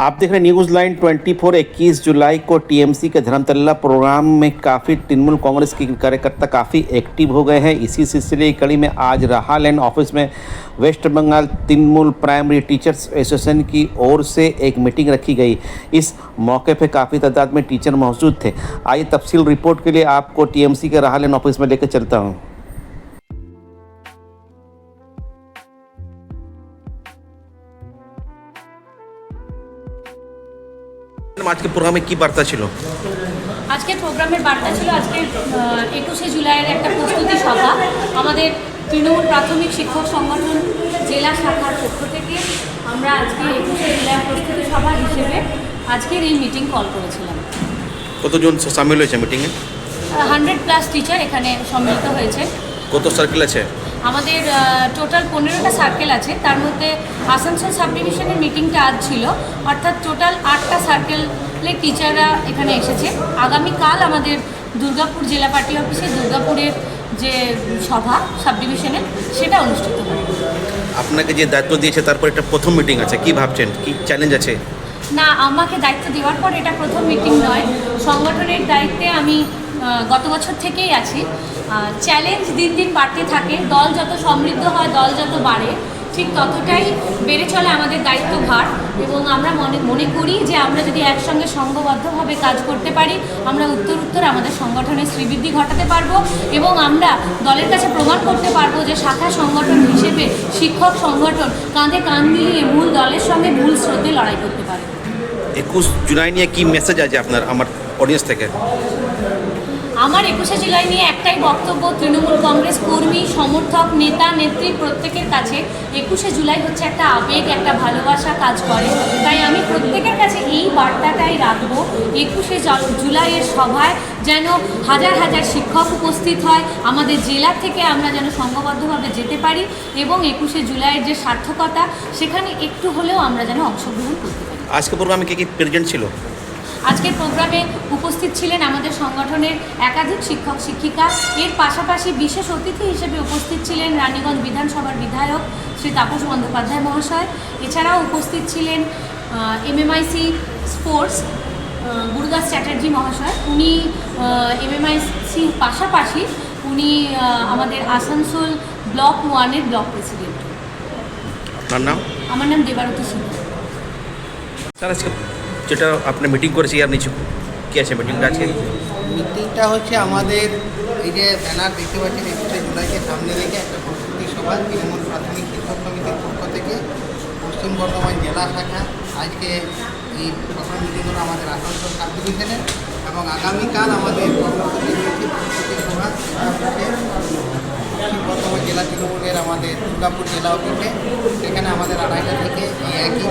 आप देख रहे हैं न्यूज़ लाइन 24 21 जुलाई को टीएमसी के धर्मतल्ला प्रोग्राम में काफ़ी तृणमूल कांग्रेस के कार्यकर्ता काफ़ी एक्टिव हो गए हैं। इसी सिलसिले की कड़ी में आज रहा लैंड ऑफ़िस में west Bengal Trinamool primary teachers association की ओर से एक मीटिंग रखी गई। इस मौके पर काफ़ी तादाद में टीचर मौजूद थे। आइए तफसील रिपोर्ट के लिए आपको टीएमसी के रहा लैंड ऑफ़िस में लेकर चलता हूँ। আজকে প্রোগ্রামে কি বার্তা ছিল? আজকের প্রোগ্রামের বার্তা ছিল আজকে একুশে জুলাইয়ের একটা প্রস্তুতি সভা। আমাদের তৃণমূল প্রাথমিক শিক্ষক সংগঠন জেলা শাখার পক্ষ থেকে আমরা আজকে একুশে জুলাই প্রস্তুতি সভা হিসেবে আজকের এই মিটিং কল করেছিলাম। কতজন সামিল হয়েছে মিটিংয়ে হান্ড্রেড প্লাস টিচার এখানে সম্মিলিত হয়েছে। কত সার্কেল আছে? আমাদের টোটাল পনেরোটা সার্কেল আছে। তার মধ্যে আসানসোল সাব ডিভিশনের মিটিংটা আজ ছিল। অর্থাৎ টোটাল আটটা সার্কেলের টিচাররা এখানে এসেছে। আগামীকাল আমাদের দুর্গাপুর জেলা পার্টি অফিসে দুর্গাপুরের যে সভা সাব ডিভিশনের সেটা অনুষ্ঠিত হবে। আপনাকে যে দায়িত্ব দিয়েছে তারপর এটা প্রথম মিটিং আছে। কি ভাবছেন? কি চ্যালেঞ্জ আছে? না আমাকে দায়িত্ব দেওয়ার পর এটা প্রথম মিটিং নয়। সংগঠনের দায়িত্বে আমি গত বছর থেকেই আছি। চ্যালেঞ্জ দিন দিন বাড়তে থাকে, দল যত সমৃদ্ধ হয়, দল যত বাড়ে, ঠিক ততটাই বেড়ে চলে আমাদের দায়িত্বভার এবং আমরা মনে মনে করি যে আমরা যদি একসঙ্গে সংঘবদ্ধভাবে কাজ করতে পারি, আমরা উত্তর উত্তর আমাদের সংগঠনের শ্রীবৃদ্ধি ঘটাতে পারব এবং আমরা দলের কাছে প্রমাণ করতে পারব যে শাখা সংগঠন হিসেবে শিক্ষক সংগঠন কাঁধে কাঁধ মিলিয়ে মূল দলের সঙ্গে মূল স্রোতে লড়াই করতে পারে। একুশ জুলাই নিয়ে কি মেসেজ আছে আপনার, আমার অডিয়েন্স থেকে? আমার একুশে জুলাই নিয়ে একটাই বক্তব্য, তৃণমূল কংগ্রেস কর্মী, সমর্থক, নেতা, নেত্রী প্রত্যেকের কাছে একুশে জুলাই হচ্ছে একটা আবেগ, একটা ভালোবাসা কাজ করে। তাই আমি প্রত্যেকের কাছে এই বার্তাটাই রাখব, একুশে জুলাইয়ের সভায় যেন হাজার হাজার শিক্ষক উপস্থিত হয়, আমাদের জেলা থেকে আমরা যেন সংঘবদ্ধভাবে যেতে পারি এবং একুশে জুলাইয়ের যে সার্থকতা, সেখানে একটু হলেও আমরা যেন অংশগ্রহণ করতে পারি। আজকে প্রোগ্রামে কি কি প্রেজেন্ট ছিল? আজকের প্রোগ্রামে উপস্থিত ছিলেন আমাদের সংগঠনের একাধিক শিক্ষক শিক্ষিকা। এর পাশাপাশি বিশেষ অতিথি হিসেবে উপস্থিত ছিলেন রানীগঞ্জ বিধানসভার বিধায়ক শ্রী তাপস বন্দ্যোপাধ্যায় মহাশয়। এছাড়াও উপস্থিত ছিলেন এমএমআইসি স্পোর্টস গুরুদাস চ্যাটার্জি মহাশয়। উনি এমএমআইসির পাশাপাশি উনি আমাদের আসানসোল ব্লক ওয়ানের ব্লক প্রেসিডেন্ট। আপনার নাম? আমার নাম দেবারতী সিংহ আজকে যেটা আপনি মিটিং করেছি আর নিচু কি আছে মিটিংটা আছে? মিটিংটা হচ্ছে আমাদের এই যে ব্যানার দেখতে পাচ্ছেন, একুশে জুলাইকে সামনে রেখে একটা প্রস্তুতি সভা, তৃণমূল প্রাথমিক শিক্ষক সমিতির পক্ষ থেকে পশ্চিম বর্ধমান জেলা শাখা। আজকে এই প্রথম মিটিং হলো আমাদের আসানসোল সাব ডিভিশনে এবং আগামীকাল আমাদের কর্মসূচি রয়েছে প্রস্তুতি সভা পশ্চিম বর্ধমান জেলা তৃণমূলের আমাদের দুর্গাপুর জেলা অফিসে। সেখানে আমাদের আড়াইটা থেকে এই একই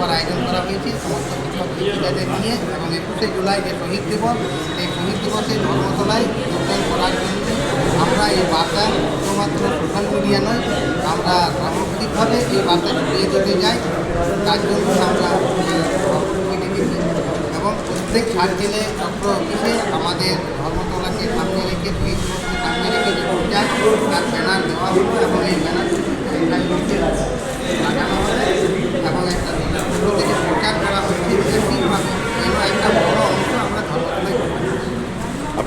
সভার আয়োজন করা হয়েছে, সমস্ত শিক্ষক নিয়ে এবং একুশে জুলাই যে শহীদ দিবস এই শহীদ দিবসে ধর্মতলায় যোগদান করার জন্য আমরা এই বার্তা শুধুমাত্র সোশ্যাল মিডিয়া নয়, আমরা সামগ্রিকভাবে এই বার্তা ছড়িয়ে দিতে যাই তার জন্য আমরা এবং প্রত্যেক সার্কেলে চক্র অফিসে আমাদের ধর্মতলাকে সামনে রেখে সামনে রেখে যে প্রচার তার ব্যানার দেওয়া হলো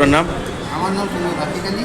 আপনার নাম? আমার নাম সুময় ভাতিকালী